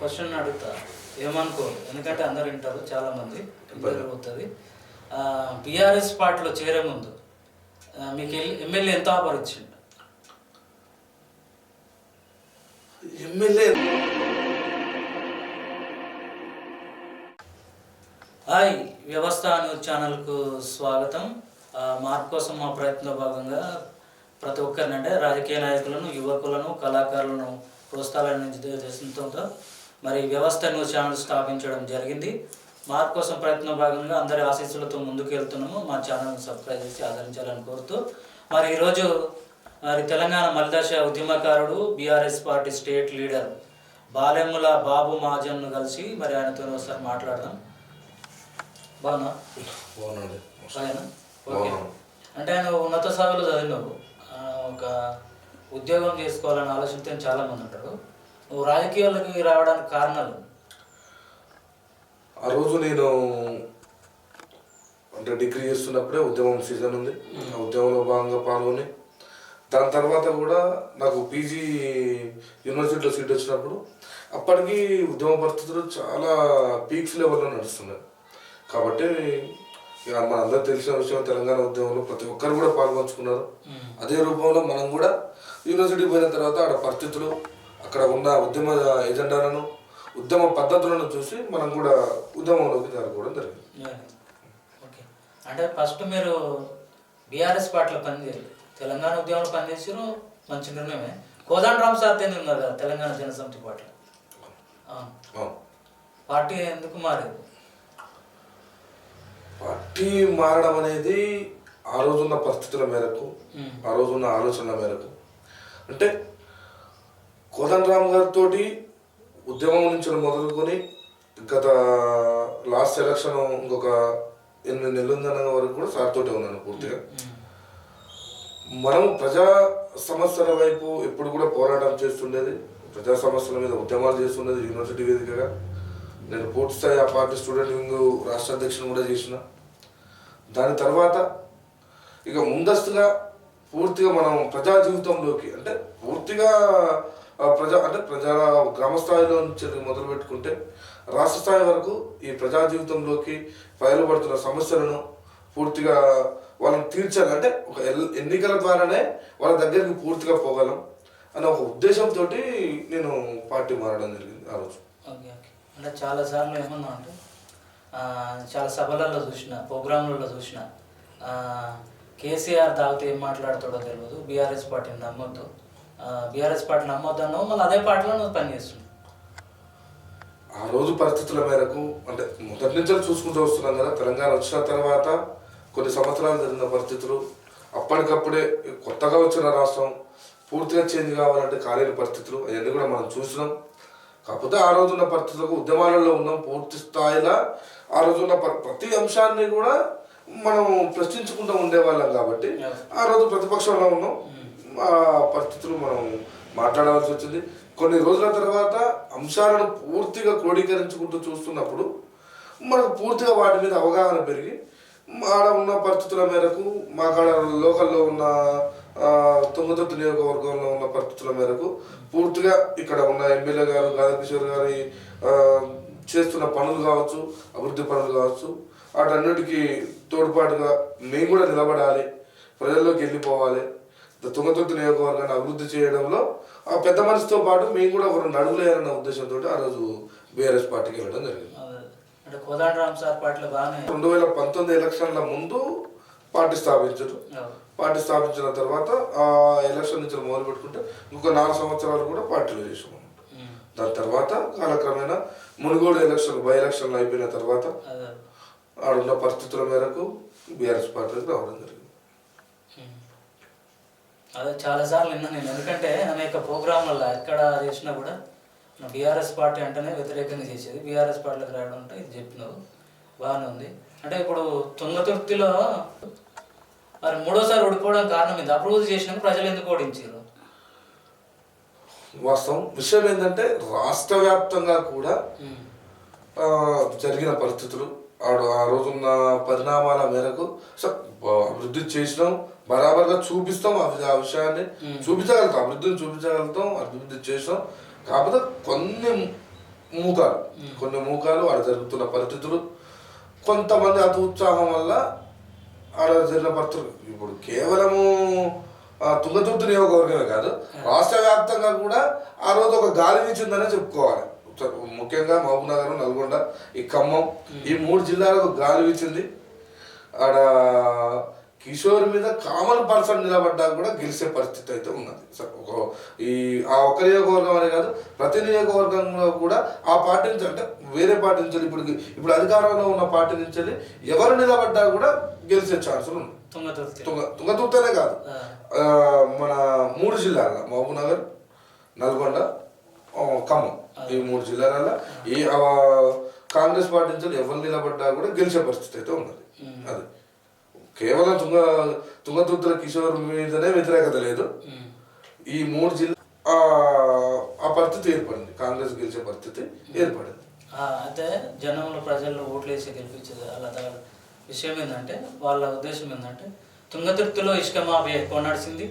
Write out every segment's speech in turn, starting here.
Question అడుగుతా. ఏమనుకో ఎందుకంటే అందరు వింటారు చాలా మంది అవుతుంది బీఆర్ఎస్ పార్టీలో చేరే ముందు మీకు ఎమ్మెల్యే ఎంత ఆఫర్ ఇచ్చిండు? ఎమ్మెల్యే. హాయ్ వ్యవస్థ న్యూస్ ఛానల్కు స్వాగతం. మార్పు కోసం మా ప్రయత్నంలో భాగంగా ప్రతి ఒక్కరిని అంటే రాజకీయ నాయకులను యువకులను కళాకారులను ప్రోత్సాహించడంతో మరి వ్యవస్థ న్యూస్ ఛానల్ స్థాపించడం జరిగింది. మార్పు కోసం ప్రయత్నంలో భాగంగా అందరి ఆశీస్సులతో ముందుకు వెళ్తున్నాము మా ఛానల్ని సబ్స్క్రైబ్ చేసి ఆదరించాలని కోరుతూ మరి ఈరోజు మరి తెలంగాణ మలిదశ ఉద్యమకారుడు BRS party state leader Balemmula Babu మహాజన్ను కలిసి మరి ఆయనతో ఒకసారి మాట్లాడదాం. బాగున్నా? ఓకే. అంటే ఆయన ఉన్నత స్థాయిలో చదివినావు ఒక ఉద్యోగం చేసుకోవాలని ఆలోచనతో చాలా మంది ఉంటారు. నువ్వు రాజకీయాల్లోకి రావడానికి కారణాలు? ఆ రోజు నేను అంటే డిగ్రీ చేస్తున్నప్పుడే ఉద్యమం సీజన్ ఉంది. ఆ ఉద్యమంలో భాగంగా పాల్గొని దాని తర్వాత కూడా నాకు పీజీ యూనివర్సిటీలో సీట్ వచ్చినప్పుడు అప్పటికి ఉద్యమ పరిస్థితులు చాలా పీక్స్ లెవెల్లో నడుస్తున్నాయి. కాబట్టి ఇక మనందరూ తెలిసిన విషయం తెలంగాణ ఉద్యమంలో ప్రతి ఒక్కరు కూడా పాల్గొంచుకున్నారు. అదే రూపంలో మనం కూడా యూనివర్సిటీ పోయిన తర్వాత ఆడ పరిస్థితులు అక్కడ ఉన్న ఉద్యమ ఎజెండాలను ఉద్యమ పద్ధతులను చూసి మనం కూడా ఉద్యమంలోకి జరగడం జరిగింది. ఓకే. అంటే ఫస్ట్ మీరు బీఆర్ఎస్ పార్టీలో పనిచేయాలి తెలంగాణ ఉద్యమంలో పనిచేసారు మంచి నిర్ణయమే. కోదండ రామ్ సార్ తేని ఉన్నారు కదా తెలంగాణ జనసమితి పార్టీలో. అవును. పార్టీ ఎందుకు మారేది పార్టీ మారడం అనేది ఆ రోజున్న పరిస్థితుల మేరకు. ఆ రోజున్న ఆలోచనల మేరకు. అంటే కోదండరామ్ గారితో ఉద్యమం నుంచి మొదలుకొని గత లాస్ట్ ఎలక్షన్ ఇంకొక ఎనిమిది నెలలు ఉందన్న వరకు కూడా సార్ తోటే ఉన్నాను పూర్తిగా. మనం ప్రజా సమస్యల వైపు ఎప్పుడు కూడా పోరాటం చేస్తుండేది. ప్రజా సమస్యల మీద ఉద్యమాలు చేస్తుండేది యూనివర్సిటీ వేదికగా. నేను పూర్తి స్థాయి ఆ పార్టీ స్టూడెంట్ వింగ్ రాష్ట్ర అధ్యక్షుని కూడా చేసిన. దాని తర్వాత ఇక ముందస్తుగా పూర్తిగా మనం ప్రజా జీవితంలోకి అంటే పూర్తిగా ప్రజా అంటే ప్రజా గ్రామ స్థాయిలో నుంచి మొదలు పెట్టుకుంటే రాష్ట్ర స్థాయి వరకు ఈ ప్రజా జీవితంలోకి బయలుపడుతున్న సమస్యలను పూర్తిగా వాళ్ళని తీర్చాలి. అంటే ఒక ఎల్- ఎన్నికల ద్వారానే వాళ్ళ దగ్గరికి పూర్తిగా పోగలం అనే ఒక ఉద్దేశంతో నేను పార్టీ మారడం జరిగింది ఆ రోజు. అంటే చాలా సార్లు ఏమన్నా అంటే చాలా సభలలో చూసిన ప్రోగ్రాంలలో చూసిన కేసీఆర్ తాగితే ఏం మాట్లాడతాడో తెలియదు బీఆర్ఎస్ పార్టీని నమ్మొద్దు. బీఆర్ఎస్ పార్టీ నమ్మొద్దు అన్నావు మళ్ళీ అదే పార్టీలో నువ్వు పనిచేస్తున్నావు ఆ రోజు పరిస్థితుల మేరకు అంటే మొదటి నుంచి చూసుకుంటూ వస్తున్నాం కదా తెలంగాణ వచ్చిన తర్వాత కొన్ని సంవత్సరాలు జరిగిన పరిస్థితులు అప్పటికప్పుడే కొత్తగా వచ్చిన రాష్ట్రం పూర్తిగా చేంజ్ కావాలంటే కాలేని పరిస్థితులు అవన్నీ కూడా మనం చూసినాం కాకపోతే ఆ రోజున్న పరిస్థితులకు ఉద్యమాలలో ఉన్నాం పూర్తి స్థాయిలో ఆ రోజున్న ప్ర- ప్రతి అంశాన్ని కూడా మనం ప్రశ్నించుకుంటూ ఉండేవాళ్ళం కాబట్టి ఆ రోజు ప్రతిపక్షంలో ఉన్నాం. ఆ పరిస్థితులు మనం మాట్లాడవలసి వచ్చింది. కొన్ని రోజుల తర్వాత అంశాలను పూర్తిగా క్రోడీకరించుకుంటూ చూస్తున్నప్పుడు మనకు పూర్తిగా వాటి మీద అవగాహన పెరిగి ఆడ ఉన్న పరిస్థితుల మేరకు మా కాడ లోకల్లో ఉన్న ఆ, తుంగతుర్తి నియోజకవర్గంలో ఉన్న పరిస్థితుల మేరకు పూర్తిగా ఇక్కడ ఉన్న ఎమ్మెల్యే గారు గాదకిషోర్ గారి చేస్తున్న పనులు కావచ్చు అభివృద్ధి పనులు కావచ్చు వాటన్నిటికీ తోడ్పాటుగా మేము కూడా నిలబడాలి ప్రజల్లోకి వెళ్ళిపోవాలి. తుంగతుర్తి నియోజకవర్గాన్ని అభివృద్ధి చేయడంలో ఆ పెద్ద మనిషితో పాటు మేము కూడా ఒక రెండు అడుగులు వేయాలన్న ఉద్దేశంతో ఆ రోజు బీఆర్ఎస్ పార్టీకి వెళ్ళడం జరిగింది రెండు వేల పంతొమ్మిది ఎలక్షన్ల ముందు పార్టీ స్థాపించారు. పార్టీ స్థాపించిన తర్వాత ఆ ఎలక్షన్ నుంచి మొదలు పెట్టుకుంటే ఇంకొక నాలుగు సంవత్సరాలు కూడా పార్టీలో చేసాం అన్నమాట. ఉమ్. దాని తర్వాత కాలక్రమేణా మునుగోడు ఎలక్షన్ బై ఎలక్షన్లు అయిపోయిన తర్వాత ఆడున్న పరిస్థితుల మేరకు బీఆర్ఎస్ పార్టీకి రావడం జరిగింది. అదే చాలాసార్లు విన్నా నేను. ఎందుకంటే అనేక ప్రోగ్రాంలలో ఎక్కడ చేసినా కూడా బీఆర్ఎస్ పార్టీ అంటేనే వ్యతిరేకంగా చేసేది. బీఆర్ఎస్ పార్టీలోకి రావడం అంటే ఇది చెప్పినావు బాగానే ఉంది. అంటే ఇప్పుడు తుంగతుర్తిలో మరి మూడోసారి ఓడిపోవడం కారణం ఇది అప్రూవ్ చేసినాక ప్రజలు ఎందుకు ఓడించారు? వాస్తవం. విషయం ఏంటంటే రాష్ట్ర వ్యాప్తంగా కూడా జరిగిన పరిస్థితులు. ఆ రోజున్న పరిణామాల మేరకు అభివృద్ధి చేసినాం. బరాబర్గా చూపిస్తాం ఆ విషయాన్ని. చూపించగలుగుతాం. అభివృద్ధిని చూపించగలుగుతాం అభివృద్ధి చేసినాం కాకపోతే కొన్ని మూకాలు కొన్ని మూకాలు ఆడ జరుగుతున్న పరిస్థితులు కొంతమంది అతి ఉత్సాహం వల్ల ఆడ జరిగిన పరిస్థితులు. ఇప్పుడు కేవలము తుంగతుర్తి నియోజకవర్గమే కాదు రాష్ట్ర వ్యాప్తంగా కూడా ఆ రోజు ఒక గాలి వీచిందనే చెప్పుకోవాలి. ముఖ్యంగా మహబూబ్ నగర్ నల్గొండ ఈ ఖమ్మం ఈ మూడు జిల్లాలకు గాలి వీచింది. ఆడ కిషోర్ మీద కామన్ పర్సన్ నిలబడ్డా కూడా గెలిచే పరిస్థితి అయితే ఉన్నది. ఒక ఈ ఆ ఒక్క నియోజకవర్గం అనే కాదు ప్రతి నియోజకవర్గంలో కూడా ఆ పార్టీ నుంచి అంటే వేరే పార్టీ నుంచి ఇప్పుడు ఇప్పుడు అధికారంలో ఉన్న పార్టీ నుంచి ఎవరు నిలబడ్డా కూడా గెలిచే ఛాన్సులు ఉన్నాయి. తుంగతుర్తి తుంగ తుంగతుర్తనే కాదు. మన మూడు జిల్లాల మహబూబ్ నగర్ నల్గొండ ఖమ్మం. ఈ మూడు జిల్లాలలో ఈ కాంగ్రెస్ పార్టీ నుంచి ఎవరు నిలబడ్డా కూడా గెలిచే పరిస్థితి అయితే ఉన్నది. అది. కేవలం తుంగ తుంగతుర్తుల కిషోర్ మీదనే వ్యతిరేకత లేదు. ఈ మూడు జిల్లా ఆ, పరిస్థితి ఏర్పడింది. కాంగ్రెస్ గెలిచే పరిస్థితి ఏర్పడింది. అయితే జనంలో ప్రజల్లో ఓట్లు వేసి గెలిపించేది అలా విషయం ఏంటంటే వాళ్ళ ఉద్దేశం ఏంటంటే తుంగతుర్తిలో ఇసుక మాఫియా ఎక్కువ నడిచింది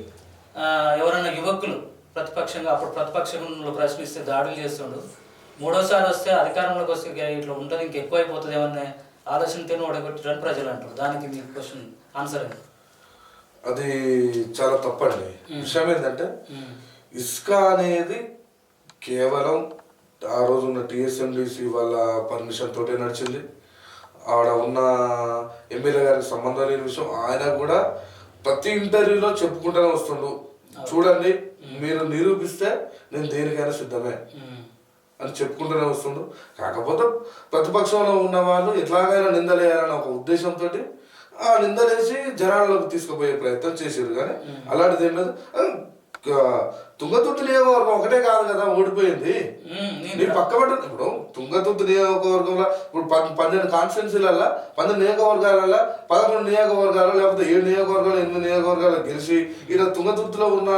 ఎవరైనా యువకులు ప్రతిపక్షంగా అప్పుడు ప్రతిపక్షంలో ప్రశ్నిస్తే దాడులు చేస్తుండు. మూడోసారి వస్తే అధికారంలోకి వస్తే ఇట్లా ఉంటుంది ఇంక ఎక్కువ అయిపోతుంది ఏమన్నా ఆలోచనతో ఓడగొట్టిరని ప్రజలు అంటారు. దానికి మీ క్వశ్చన్? ఆన్సర్ అది చాలా తప్పండి. విషయం ఏంటంటే. ఇసుక అనేది కేవలం ఆ రోజు ఉన్న టీఎస్ఎండిసి వాళ్ళ పర్మిషన్ తోటే నడిచింది. ఆడ ఉన్న ఎమ్మెల్యే గారికి సంబంధం లేని విషయం ఆయన కూడా ప్రతి ఇంటర్వ్యూలో చెప్పుకుంటూనే వస్తుండు. చూడండి మీరు నిరూపిస్తే నేను దేనికైనా సిద్ధమే. అని చెప్పుకుంటూనే వస్తుండు. కాకపోతే ప్రతిపక్షంలో ఉన్న వాళ్ళు ఎట్లాగైనా నిందలేయాలన్న ఒక ఉద్దేశంతో నిందలేసి జనాల్లోకి తీసుకుపోయే ప్రయత్నం చేసారు కానీ అలాంటిది ఏం లేదు. తుంగతుర్తి నియోజకవర్గం ఒకటే కాదు కదా ఓడిపోయింది నేను పక్క పట్టు ఇప్పుడు తుంగతుర్తి నియోజకవర్గంలో ఇప్పుడు పన్- పన్నెండు కాన్స్టిట్యున్సీలల్లో పన్నెండు నియోజకవర్గాలలో పదకొండు నియోజకవర్గాలు లేకపోతే ఏడు నియోజకవర్గాలు ఎనిమిది నియోజకవర్గాలు గెలిచి ఇక్కడ తుంగతుర్తిలో ఉన్న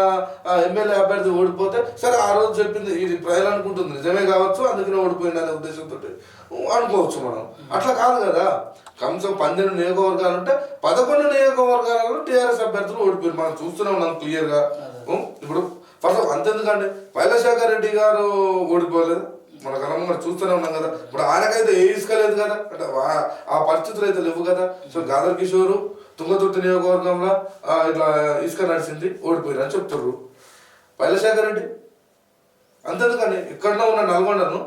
ఎమ్మెల్యే అభ్యర్థి ఓడిపోతే సరే ఆ రోజు చెప్పింది ఇది ప్రజలు అనుకుంటుంది. నిజమే కావచ్చు అందుకనే ఓడిపోయింది అనే ఉద్దేశంతో అనుకోవచ్చు మనం. అట్లా కాదు కదా. కనీసం పన్నెండు నియోజకవర్గాలు ఉంటే పదకొండు నియోజకవర్గాలలో టీఆర్ఎస్ అభ్యర్థులు ఓడిపోయారు. మనం చూస్తూనే ఉన్నాం క్లియర్గా. ఇప్పుడు ఫస్ట్ అంతెందుకండి పైలశేఖర్ రెడ్డి గారు ఓడిపోలేదు. మన కలం చూస్తూనే ఉన్నాం కదా. ఇప్పుడు ఆయనకైతే ఏ ఇసుక లేదు కదా. అంటే ఆ పరిస్థితులు అయితే లేవు కదా. సో గాదర్ కిషోరు తుంగతుర్తి నియోజకవర్గంలో ఆ, ఇట్లా ఇసుక నడిచింది ఓడిపోయారు అని చెప్తుర్రు. పైలశేఖర్ రెడ్డి అంతేందుకండి ఎక్కడో ఉన్న నల్గొండను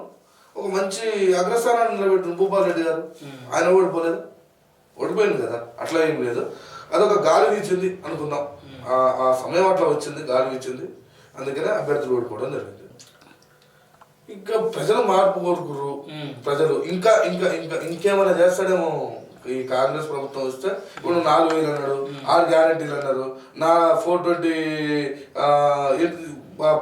ఒక మంచి అగ్రస్థానాన్ని నిలబెట్టిన భూపాల్ రెడ్డి గారు. ఆయన ఓడిపోలేదు. ఓడిపోయింది కదా. అట్లా ఏం లేదు. అదొక గాలి వీచింది అనుకుందాం. ఆ ఆ సమయం అట్లా వచ్చింది గాలి వీచింది. అందుకనే అభ్యర్థులు ఓడిపోవడం జరిగింది. ఇంకా ప్రజలు మార్పు కోరుకుర్రు. ఉమ్. ప్రజలు ఇంకా ఇంకా ఇంకా ఇంకేమైనా చేస్తాడేమో ఈ కాంగ్రెస్ ప్రభుత్వం వస్తే. ఇప్పుడు నాలుగు వేలు అన్నాడు ఆరు గ్యారెంటీలు అన్నారు. నా ఫోర్ ట్వంటీ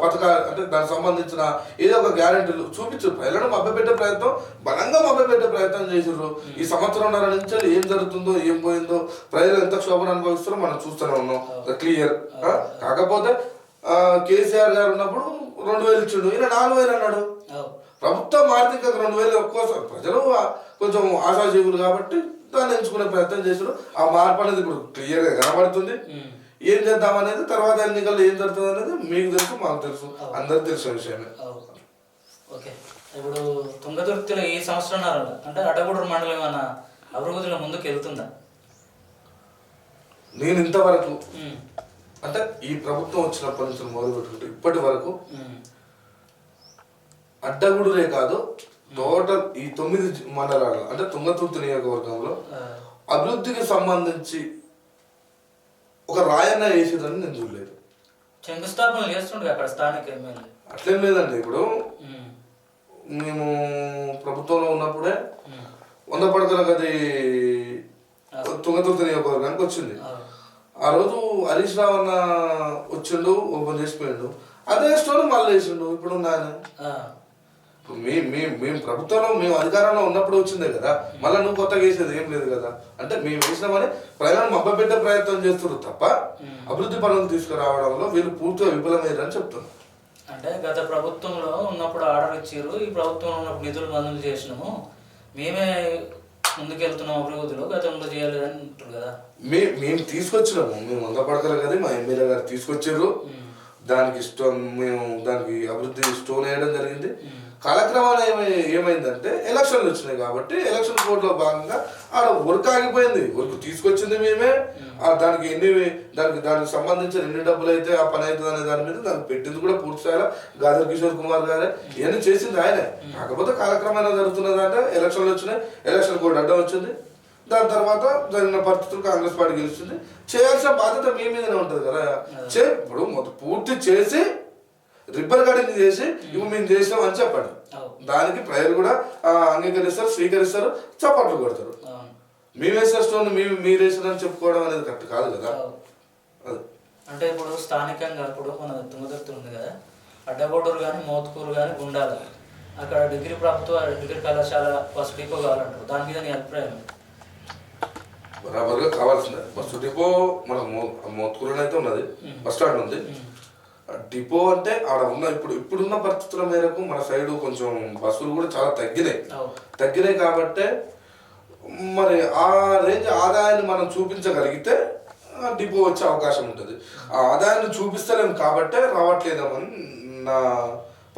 పథకాలు అంటే దానికి సంబంధించిన ఏదో ఒక గ్యారెంటీలు చూపించు. ప్రజలను మభ్యపెట్టే ప్రయత్నం బలంగా మభ్యపెట్టే ప్రయత్నం చేసారు ఈ సంవత్సరంన్నర నుంచి ఏం జరుగుతుందో ఏం పోయిందో ప్రజలు ఎంత క్షోభను అనుభవిస్తారో మనం చూస్తూనే ఉన్నాం. క్లియర్ కాకపోతే కేసీఆర్ గారు ఉన్నప్పుడు రెండు వేలు ఇచ్చిండు ఈయన నాలుగు వేలు అన్నాడు. ప్రభుత్వం ఇంకా రెండు వేలు ఎక్కువ. ప్రజలు కొంచెం ఆశాజీవులు కాబట్టి దాన్ని ఎంచుకునే ప్రయత్నం చేశారు ఆ మార్పు అనేది ఇప్పుడు క్లియర్గా కనబడుతుంది. ఏం చేద్దాం అనేది తర్వాత ఎన్నికల్లో ఏం జరుగుతుంది అనేది మీకు తెలుసు మాకు తెలుసు. అందరికి తెలిసిన విషయమే. ఓకే. ఇప్పుడు తుంగతుర్తిలో ఈ సంవత్సరం అంటే అటగూడూరు మండలం ఏమైనా అభివృద్ధిలో ముందుకు వెళ్తుందా? నేను ఇంతవరకు. అంటే ఈ ప్రభుత్వం వచ్చినప్పటి నుంచి మొదలు పెట్టుకుంటే ఇప్పటి వరకు. అడ్డగుడులే కాదు టోటల్ ఈ తొమ్మిది మండలాలు అంటే తుంగతుర్తి నియోజకవర్గంలో అభివృద్ధికి సంబంధించి ఒక రాయన్న వేసేదని నేను చూడలేదు. శంకుస్థాపనలు చేస్తుండే అక్కడ స్థానిక ఎమ్మెల్యే. అట్లేం లేదండి ఇప్పుడు. మేము. ప్రభుత్వంలో ఉన్నప్పుడే. వంద పడకల గది తుంగతుర్తి నియోజకవర్గానికి వచ్చింది. ఆ, రోజు హరీష్ రావు అన్న వచ్చిండు ఓపెన్ చేసిపోయిండు. అదే స్టోర్ మళ్ళీ వేసిండు ఇప్పుడు ఉంది ఆయన ఆ, ఇప్పుడు మీ మీ మేము ప్రభుత్వంలో మేము అధికారంలో ఉన్నప్పుడు వచ్చిందే కదా. మళ్ళీ నువ్వు కొత్తగా వేసేది ఏం లేదు కదా. అంటే మేము వేసినామని ప్రజలను మబ్బపెట్టే ప్రయత్నం చేస్తున్నారు తప్ప అభివృద్ధి పనులు తీసుకురావడంలో వీళ్ళు పూర్తిగా విఫలమయ్యారని చెప్తున్నారు. అంటే గత ప్రభుత్వంలో ఉన్నప్పుడు ఆర్డర్ ఇచ్చారు. ఈ ప్రభుత్వంలో ఉన్నప్పుడు నిధులు మంజూరు చేసినాము. మేమే ముందుకెళ్తున్నాం అభివృద్ధిలో. గతంలో చేయలేదని అంటారు కదా. మే మేము తీసుకొచ్చినాము. మేము వంద పడకలు కదా మా ఎమ్మెల్యే గారు తీసుకొచ్చారు. దానికి ఇష్టం మేము దానికి అభివృద్ధి స్టోన్ వేయడం జరిగింది. కాలక్రమాన ఏమై ఏమైందంటే ఎలక్షన్లు వచ్చినాయి కాబట్టి ఎలక్షన్ కోడ్లో భాగంగా ఆడ వర్క్ ఆగిపోయింది. వర్క్ తీసుకొచ్చింది మేమే. ఆ దానికి ఎన్ని దానికి దానికి సంబంధించిన ఎన్ని డబ్బులు అయితే ఆ పని అవుతుంది అనే దాని మీద దానికి పెట్టింది కూడా పూర్తి స్థాయిలో గాదర్ కిషోర్ కుమార్ గారే. ఇవన్నీ చేసింది ఆయనే. కాకపోతే కాలక్రమేణా జరుగుతున్నదంటే ఎలక్షన్లు వచ్చినాయి. ఎలక్షన్ కోడ్ అడ్డం వచ్చింది. దాని తర్వాత జరిగిన పరిస్థితులు కాంగ్రెస్ పార్టీ గెలుస్తుంది చేయాల్సిన బాధ్యత మీ మీదనే ఉంటుంది కదా. చే ఇప్పుడు మొత్తం పూర్తి చేసి రిబ్బన్ కటింగ్ చేసి ఇవి మేము చేసినాం అని చెప్పండి. దానికి ప్రజలు కూడా అంగీకరిస్తారు స్వీకరిస్తారు చప్పట్లు కొడతారు. మేము వేసిన స్టోన్ మేము మీరు వేసినని చెప్పుకోవడం అనేది కరెక్ట్ కాదు కదా? అంటే ఇప్పుడు స్థానికంగా ఇప్పుడు మన తుంగతుర్తి ఉంది కదా? అడ్డగోడూరు కానీ మోత్కూరు కానీ గుండాల. అక్కడ డిగ్రీ ప్రభుత్వ డిగ్రీ కళాశాల ఫస్ట్ డిపో కావాలంటారు. దాని మీద నీ అభిప్రాయం? బరాబర్గా కావాల్సిందే. బస్సు డిపో మన మోత్కూరులో అయితే ఉన్నది. బస్ స్టాండ్ ఉంది. డిపో అంటే ఆడ ఉన్న ఇప్పుడు ఇప్పుడున్న పరిస్థితుల మేరకు మన సైడ్ కొంచెం బస్సులు కూడా చాలా తగ్గినాయి. తగ్గినాయి కాబట్టే మరి ఆ రేంజ్ ఆదాయాన్ని మనం చూపించగలిగితే డిపో వచ్చే అవకాశం ఉంటుంది. ఆ ఆదాయాన్ని చూపిస్తలేము కాబట్టే రావట్లేదేమని నా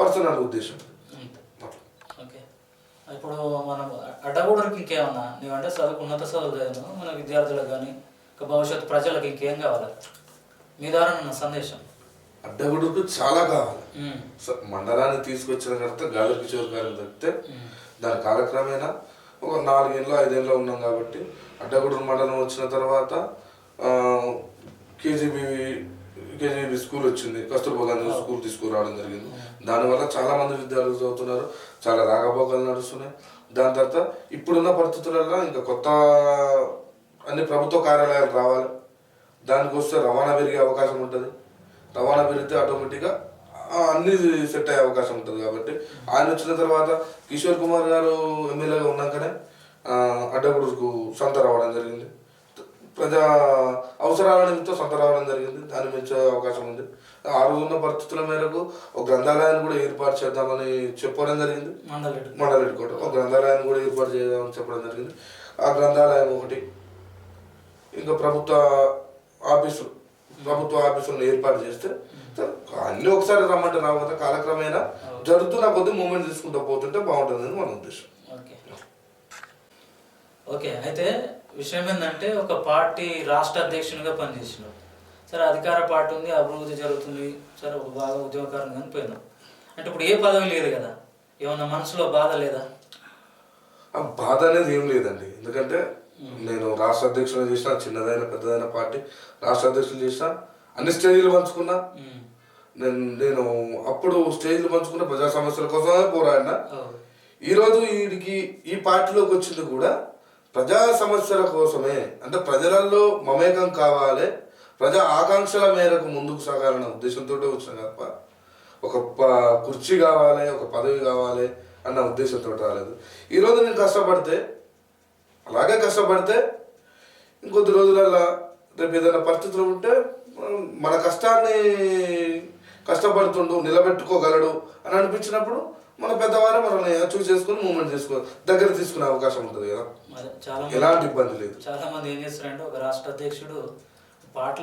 పర్సనల్ ఉద్దేశం. ఇప్పుడు మనం అడ్డగోడూరుకి ఇంకేమన్నా? నీవంటే చదువు ఉన్నత చదువు చదివాను మన విద్యార్థులకు కానీ ఇంకా భవిష్యత్తు ప్రజలకు ఇంకేం కావాలి? మీ ద్వారా నా సందేశం. అడ్డగుడుకు చాలా కావాలి. మండలాన్ని తీసుకొచ్చిన తర్వాత గాలి కిషోర్ గారిని తప్పితే. దాని కాలక్రమేణా ఒక నాలుగేళ్ళు ఐదేళ్ళు ఉన్నాం కాబట్టి అడ్డగూడూరు మండలం వచ్చిన తర్వాత కేజీబీ కేజీబీ స్కూల్ వచ్చింది. కస్తూర్బా గాంధీ స్కూల్ తీసుకురావడం జరిగింది. దానివల్ల చాలా మంది విద్యార్థులు చదువుతున్నారు. చాలా రాగభోగాలు నడుస్తున్నాయి. దాని తర్వాత ఇప్పుడున్న పరిస్థితులలో ఇంకా కొత్త అన్ని ప్రభుత్వ కార్యాలయాలు రావాలి. దానికి వస్తే రవాణా పెరిగే అవకాశం ఉంటుంది. రవాణా పెరిగితే ఆటోమేటిక్గా అన్ని సెట్ అయ్యే అవకాశం ఉంటుంది కాబట్టి ఆయన వచ్చిన తర్వాత కిషోర్ కుమార్ గారు ఎమ్మెల్యేగా ఉన్నాకనే ఆ, అడ్డగూడూరుకు సొంత రావడం జరిగింది. ప్రజా అవసరాల నిమిత్తం సొంత రావడం జరిగింది. దాన్ని మించే అవకాశం ఉంది. ఆ రోజు ఉన్న పరిస్థితుల మేరకు ఒక గ్రంథాలయాన్ని కూడా ఏర్పాటు చేద్దామని చెప్పడం జరిగింది. మండలి మండలెడ్డి కోట ఒక గ్రంథాలయాన్ని కూడా ఏర్పాటు చేద్దామని చెప్పడం జరిగింది. ఆ గ్రంథాలయం ఒకటి. ఇంకా ప్రభుత్వ ఆఫీసులు ప్రభుత్వ ఆఫీసులను ఏర్పాటు చేస్తే సరే, అన్ని ఒకసారి రమ్మంటే రావు కదా కాలక్రమేణా జరుగుతున్న కొద్ది మూమెంట్ తీసుకుంటూ పోతుంటే బాగుంటుంది మన ఉద్దేశం. ఓకే. ఓకే అయితే విషయం ఏంటంటే ఒక పార్టీ రాష్ట్ర అధ్యక్షునిగా పనిచేసినావు సరే అధికార పార్టీ ఉంది అభివృద్ధి జరుగుతుంది సరే ఒక బాగా ఉద్యోగకారం కానీ పోయినావు అంటే ఇప్పుడు ఏ పదవి లేదు కదా ఏమన్నా మనసులో బాధ లేదా? బాధ అనేది ఏం లేదండి. ఎందుకంటే నేను రాష్ట్ర అధ్యక్షులు చేసిన చిన్నదైన పెద్దదైన పార్టీ రాష్ట్ర అధ్యక్షులు చేసిన అన్ని స్టేజీలు పంచుకున్నా. నేను నేను అప్పుడు స్టేజ్లు పంచుకున్న ప్రజా సమస్యల కోసమే పోరాడినా. ఈరోజు వీడికి ఈ పార్టీలోకి వచ్చింది కూడా ప్రజా సమస్యల కోసమే. అంటే ప్రజలలో మమేకం కావాలి. ప్రజా ఆకాంక్షల మేరకు ముందుకు సాగాలన్న ఉద్దేశంతో వచ్చిన తప్ప ఒక కుర్చీ కావాలి ఒక పదవి కావాలి అన్న ఉద్దేశంతో రాలేదు. ఈరోజు నేను కష్టపడితే అలాగే కష్టపడితే ఇంకొద్ది రోజులలో రేపు ఏదైనా పరిస్థితులు ఉంటే మనం కష్టాన్ని కష్టపడుతుండు నిలబెట్టుకోగలడు అని అనిపించినప్పుడు మన పెద్దవారే మనల్ని చూస్ చేసుకుని మూమెంట్ చేసుకో దగ్గర తీసుకునే అవకాశం ఉంటుంది కదా. ఎలాంటి ఇబ్బంది లేదు. చాలా మంది ఏం చేస్తారంటే ఒక రాష్ట్ర అధ్యక్షుడు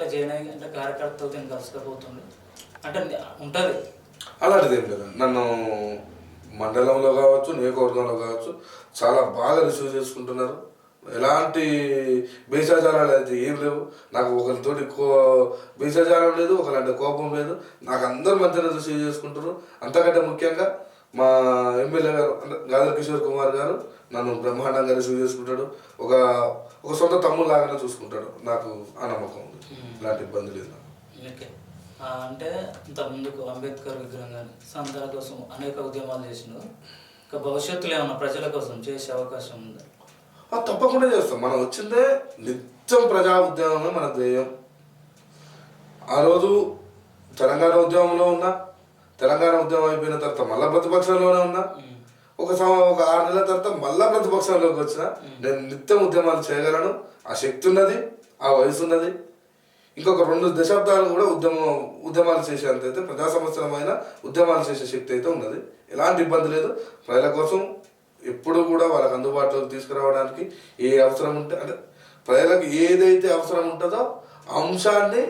జాయిన్ అయ్యి అంటే కార్యకర్తలతో నేను కలుసుకపోతుండు. అంటే ఉంటుంది. అలాంటిది ఏం లేదు. నన్ను మండలంలో కావచ్చు నియోజకవర్గంలో కావచ్చు చాలా బాగా రిసీవ్ చేసుకుంటున్నారు. ఎలాంటి బేసాజాలాలు అయితే ఏం లేవు. నాకు ఒకరితోటి కో బేసాజాలం లేదు ఒకరంటే కోపం లేదు. నాకు అందరు మధ్యన రిసీవ్ చేసుకుంటారు అంతకంటే ముఖ్యంగా మా ఎమ్మెల్యే గారు గాదర్ కిషోర్ కుమార్ గారు నన్ను బ్రహ్మాండంగా రిసీవ్ చేసుకుంటాడు. ఒక ఒక సొంత తమ్ముడు లాగానే చూసుకుంటాడు. నాకు ఆ నమ్మకం ఉంది. ఇలాంటి ఇబ్బంది లేదు అంటే ఇంతకుముందుకు అంబేద్కర్ విగ్రహం కానీ సంతాల కోసం అనేక ఉద్యమాలు చేసినారు. ఇంకా భవిష్యత్తులో ఏమన్నా ప్రజల కోసం చేసే అవకాశం ఉందా? తప్పకుండా చేస్తాం. మనం వచ్చిందే నిత్యం ప్రజా ఉద్యమమే మన ధ్యేయం. ఆ రోజు తెలంగాణ ఉద్యమంలో ఉన్నా తెలంగాణ ఉద్యమం అయిపోయిన తర్వాత మళ్ళా ప్రతిపక్షంలోనే ఉన్నా ఒక ఒక ఆరు నెలల తర్వాత మళ్ళా ప్రతిపక్షంలోకి వచ్చిన నేను నిత్యం ఉద్యమాలు చేయగలను. ఆ శక్తి ఉన్నది ఆ వయసు ఉన్నది. ఇంకొక రెండు దశాబ్దాలు కూడా ఉద్యమం ఉద్యమాలు చేసేంత అయితే ప్రజా సమస్యలమైన ఉద్యమాలు చేసే శక్తి అయితే ఉన్నది. ఎలాంటి ఇబ్బంది లేదు. ప్రజల కోసం ఎప్పుడు కూడా వాళ్ళకి అందుబాటులోకి తీసుకురావడానికి ఏ అవసరం ఉంటే అంటే ప్రజలకు ఏదైతే అవసరం ఉంటుందో అంశాన్ని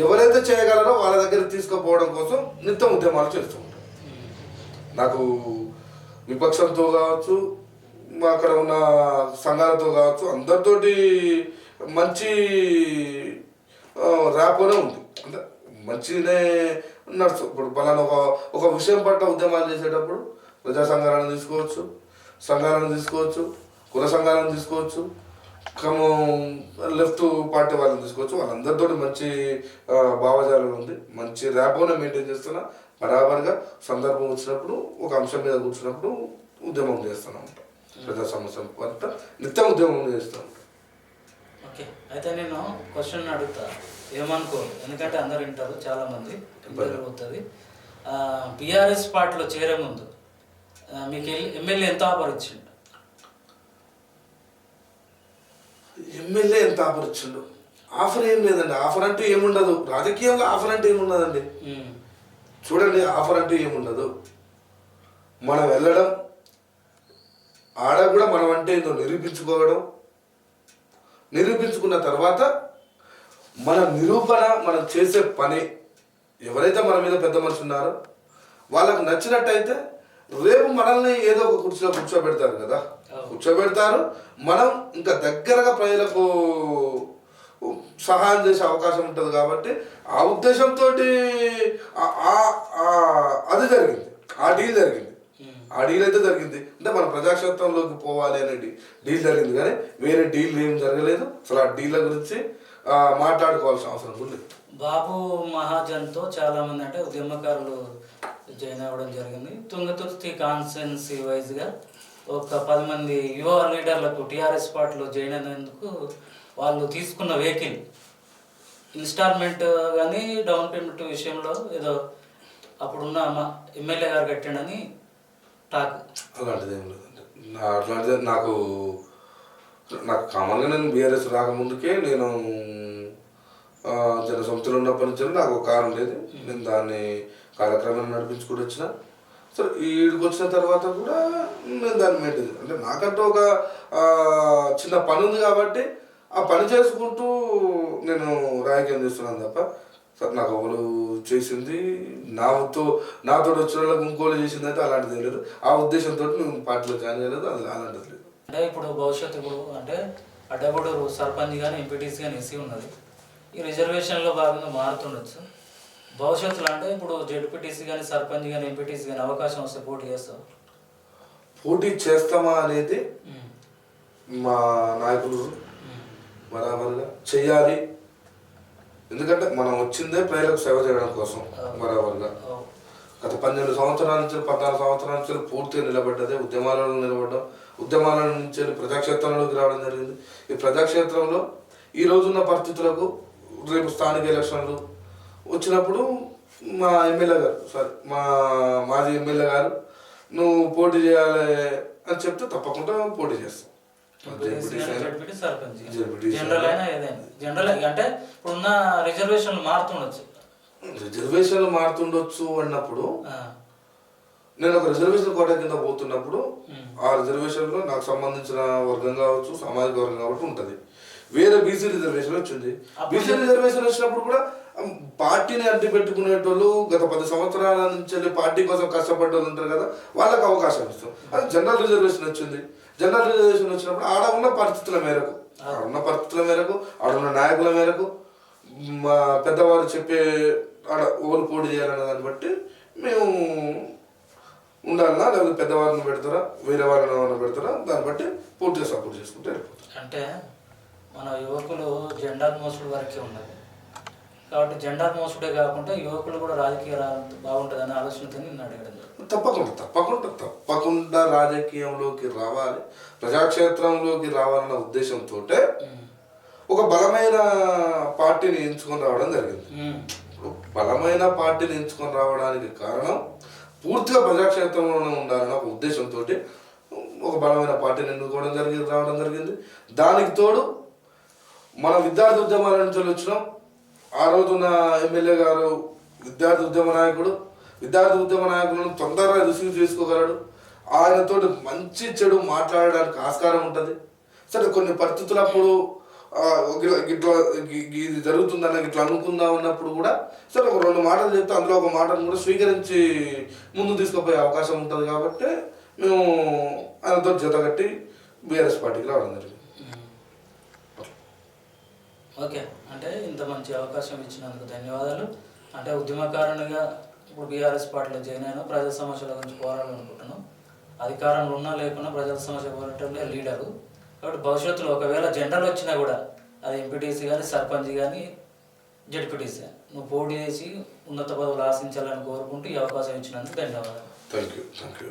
ఎవరైతే చేయగలరో వాళ్ళ దగ్గర తీసుకుపోవడం కోసం నిత్యం ఉద్యమాలు చేస్తూ ఉంటారు నాకు విపక్షంతో కావచ్చు అక్కడ ఉన్న సంఘాలతో కావచ్చు అందరితోటి మంచి ర్యాపోనే ఉంది. అంటే మంచినే నడుచు ఇప్పుడు పలానా ఒక ఒక విషయం పట్ల ఉద్యమాలు చేసేటప్పుడు ప్రజా సంఘాలను తీసుకోవచ్చు సంఘాలను తీసుకోవచ్చు కుల సంఘాలను తీసుకోవచ్చు లెఫ్ట్ పార్టీ వాళ్ళని తీసుకోవచ్చు. వాళ్ళందరితో మంచి భావజాలం ఉంది. మంచి ర్యాపోనే మెయింటైన్ చేస్తున్నా. బరాబర్గా సందర్భం వచ్చినప్పుడు ఒక అంశం మీద కూర్చున్నప్పుడు ఉద్యమం చేస్తూనే ఉంటాం. ప్రజా సమస్య పట్ల నిత్యం ఉద్యమం చేస్తూ ఉంటాం. ఓకే. అయితే నేను క్వశ్చన్ అడుగుతా. ఏమనుకో ఎందుకంటే అందరు వింటారు చాలా మంది పోతుంది బీఆర్ఎస్ పార్టీలో చేరే ముందు మీకు ఎమ్మెల్యే ఎంత ఆఫర్ ఇచ్చిండు ఎమ్మెల్యే ఎంత ఆఫర్ ఇచ్చిండు ఆఫర్ ఏం లేదండి. ఆఫర్ అంటూ ఏముండదు. రాజకీయంలో ఆఫర్ అంటే ఏముండదండి. చూడండి ఆఫర్ అంటూ ఏముండదు. మనం వెళ్ళడం ఆడ కూడా మనం అంటే ఏందో నిరూపించుకోవడం నిరూపించుకున్న తర్వాత మన నిరూపణ మనం చేసే పని ఎవరైతే మన మీద పెద్ద మనిషి ఉన్నారో వాళ్ళకు నచ్చినట్టయితే రేపు మనల్ని ఏదో ఒక కుర్చీలో కూర్చోబెడతారు కదా? కూర్చోబెడతారు. మనం ఇంకా దగ్గరగా ప్రజలకు సహాయం చేసే అవకాశం ఉంటుంది కాబట్టి ఆ ఉద్దేశంతో అది జరిగింది. ఆ డీల్ జరిగింది. ఆ డీల్ అయితే జరిగింది. అంటే మన ప్రజాక్షేత్రంలోకి పోవాలి అనే డీల్ జరిగింది కానీ వేరే డీల్ ఏం జరగలేదు. అసలు ఆ డీల్ గురించి ఆ, మాట్లాడుకోవాల్సిన అవసరం లేదు బాబు మహాజన్తో చాలా మంది అంటే ఉద్యమకారులు జాయిన్ అవ్వడం జరిగింది. తుంగతుర్తి కాన్స్టెన్సీ వైజ్గా ఒక పది మంది యువ లీడర్లకు టీఆర్ఎస్ పార్టీలో జాయిన్ అయినందుకు వాళ్ళు తీసుకున్న వెహికల్ ఇన్స్టాల్మెంట్ కానీ డౌన్ పేమెంట్ విషయంలో ఏదో అప్పుడున్న మా ఎమ్మెల్యే గారు కట్టాడని టాక్. అలాంటిది ఏం లేదండి. నా అట్లాంటిది నాకు నాకు కామన్గా నేను బీఆర్ఎస్ రాకముందుకే నేను జన సంస్థలు ఉన్నప్పటి నుంచి నాకు ఒక కారు ఉండేది నేను దాన్ని కాలక్రమేణా నడిపించుకుంటూ వచ్చిన సరే ఈడికి వచ్చిన తర్వాత కూడా నేను దాన్ని మెయింటైన్ అంటే నాకంటూ ఒక చిన్న పని ఉంది కాబట్టి ఆ పని చేసుకుంటూ నేను రాజకీయం చేస్తున్నాను తప్ప సరే నాకు ఒకరు చేసింది నాతో నాతో వచ్చిన వాళ్ళకి ఇంకోళ్ళు చేసింది అయితే అలాంటిది లేదు. ఆ ఉద్దేశంతో నేను పార్టీలో జాయిన్ చేయలేదు అది అలాంటిది లేదు. అంటే ఇప్పుడు భవిష్యత్తు ఇప్పుడు అంటే అడ్డగూడూరు సర్పంచ్ కానీ ఎంపీటీసీ కానీ ఎస్సీ ఉన్నది. ఈ రిజర్వేషన్లో భాగంగా మారుతుండొచ్చు. భవిష్యత్తులో అంటే ఇప్పుడు జెడ్పీటీసీ కానీ సర్పంచ్ కానీ ఎంపీటీసీ కానీ అవకాశం వస్తే పోటీ చేస్తావు పోటీ చేస్తామా అనేది. మా నాయకులు. బరాబర్గా చెయ్యాలి ఎందుకంటే మనం వచ్చిందే ప్రజలకు సేవ చేయడం కోసం బరాబర్గా. గత పన్నెండు సంవత్సరాల నుంచి పద్నాలుగు సంవత్సరాల నుంచి పూర్తిగా నిలబడ్డదే ఉద్యమాలలో నిలబడ్డం ఉద్యమాల నుంచి ప్రజాక్షేత్రంలోకి రావడం జరిగింది ఈ ప్రజాక్షేత్రంలో ఈ రోజున్న పరిస్థితులకు రేపు స్థానిక ఎలక్షన్లు వచ్చినప్పుడు మా ఎమ్మెల్యే గారు సారీ మా మాజీ ఎమ్మెల్యే గారు నువ్వు పోటీ చేయాలి అని చెప్తే తప్పకుండా పోటీ చేస్తాం ఎంపీటీసీ కానీ జెడ్పీటీ సర్పంచ్ కానీ. జెడ్పీటీసీ జనరల్ అయినా ఏదైనా జనరల్ అంటే ఇప్పుడున్న రిజర్వేషన్లు మారుతుండొచ్చు రిజర్వేషన్లు మారుతుండొచ్చు అన్నప్పుడు. నేను ఒక రిజర్వేషన్ కోట కింద పోతున్నప్పుడు. ఆ రిజర్వేషన్లో నాకు సంబంధించిన వర్గం కావచ్చు సామాజిక వర్గం కాబట్టి ఉంటుంది వేరే బీసీ రిజర్వేషన్ వచ్చింది బీసీ రిజర్వేషన్ వచ్చినప్పుడు కూడా పార్టీని అడ్డు పెట్టుకునేటోళ్ళు గత పది సంవత్సరాల నుంచి వెళ్ళి పార్టీ కోసం కష్టపడ్డ వాళ్ళు ఉంటారు కదా వాళ్ళకి అవకాశం ఇస్తాం. అది జనరల్ రిజర్వేషన్ వచ్చింది. జనరల్ రిజర్వేషన్ వచ్చినప్పుడు ఆడ ఉన్న పరిస్థితుల మేరకు ఆడ ఉన్న పరిస్థితుల మేరకు ఆడ ఉన్న నాయకుల మేరకు మా పెద్దవారు చెప్పే ఆడ ఓలు పోటీ చేయాలనే దాన్ని బట్టి మేము ఉండాలన్నా లేకపోతే పెద్దవారిని పెడతారా వేరే వాళ్ళని ఏమైనా పెడతారా దాన్ని బట్టి పూర్తిగా సపోర్ట్ చేసుకుంటే వెళ్ళిపోతాం. అంటే మన యువకులు జెండర్ మోసుడు వరకే ఉండాలి. కాబట్టి జెండర్ మోసుడే కాకుండా యువకులు కూడా రాజకీయ బాగుంటుంది అనే ఆలోచనతో నేను అడగడం. తప్పకుండా తప్పకుండా తప్పకుండా రాజకీయంలోకి రావాలి ప్రజాక్షేత్రంలోకి రావాలన్న ఉద్దేశంతో. ఒక బలమైన పార్టీని ఎంచుకొని రావడం జరిగింది బలమైన పార్టీని ఎంచుకొని రావడానికి కారణం పూర్తిగా ప్రజాక్షేత్రంలోనే ఉండాలన్న ఒక ఉద్దేశంతో ఒక బలమైన పార్టీని ఎన్నుకోవడం జరిగింది రావడం జరిగింది దానికి తోడు మన విద్యార్థి ఉద్యమాల నుంచి వచ్చినాం ఆ రోజున ఎమ్మెల్యే గారు విద్యార్థి ఉద్యమ నాయకుడు విద్యార్థి ఉద్యమ నాయకులను తొందరగా రిసీవ్ చేసుకోగలడు. ఆయనతో మంచి చెడు మాట్లాడడానికి ఆస్కారం ఉంటుంది. సరే కొన్ని పరిస్థితులప్పుడు ఇట్లా ఇది జరుగుతుందని ఇట్లా అనుకుందాం అన్నప్పుడు కూడా సరే ఒక రెండు మాటలు చెప్తే అందులో ఒక మాటను కూడా స్వీకరించి ముందు తీసుకుపోయే అవకాశం ఉంటుంది. కాబట్టి మేము ఆయనతో జత కట్టి బీఆర్ఎస్ పార్టీకి రావడం జరిగింది. ఓకే. అంటే ఇంత మంచి అవకాశం ఇచ్చినందుకు ధన్యవాదాలు. అంటే ఉద్యమకారునిగా ఇప్పుడు బీఆర్ఎస్ పార్టీలో జాయిన్ అయినా ప్రజల సమస్యల గురించి పోరాడాలనుకుంటున్నాం. అధికారంలో ఉన్నా లేకున్నా ప్రజల సమస్య పోరాటంలో లీడరు. కాబట్టి భవిష్యత్తులో ఒకవేళ జనరల్ వచ్చినా కూడా అది ఎంపీటీసీ కానీ సర్పంచ్ కానీ జడ్పీటీసీ. నువ్వు పోటీ చేసి ఉన్నత పదవులు ఆశించాలని కోరుకుంటూ ఈ అవకాశం ఇచ్చినందుకు ధన్యవాదాలు. Thank you thank you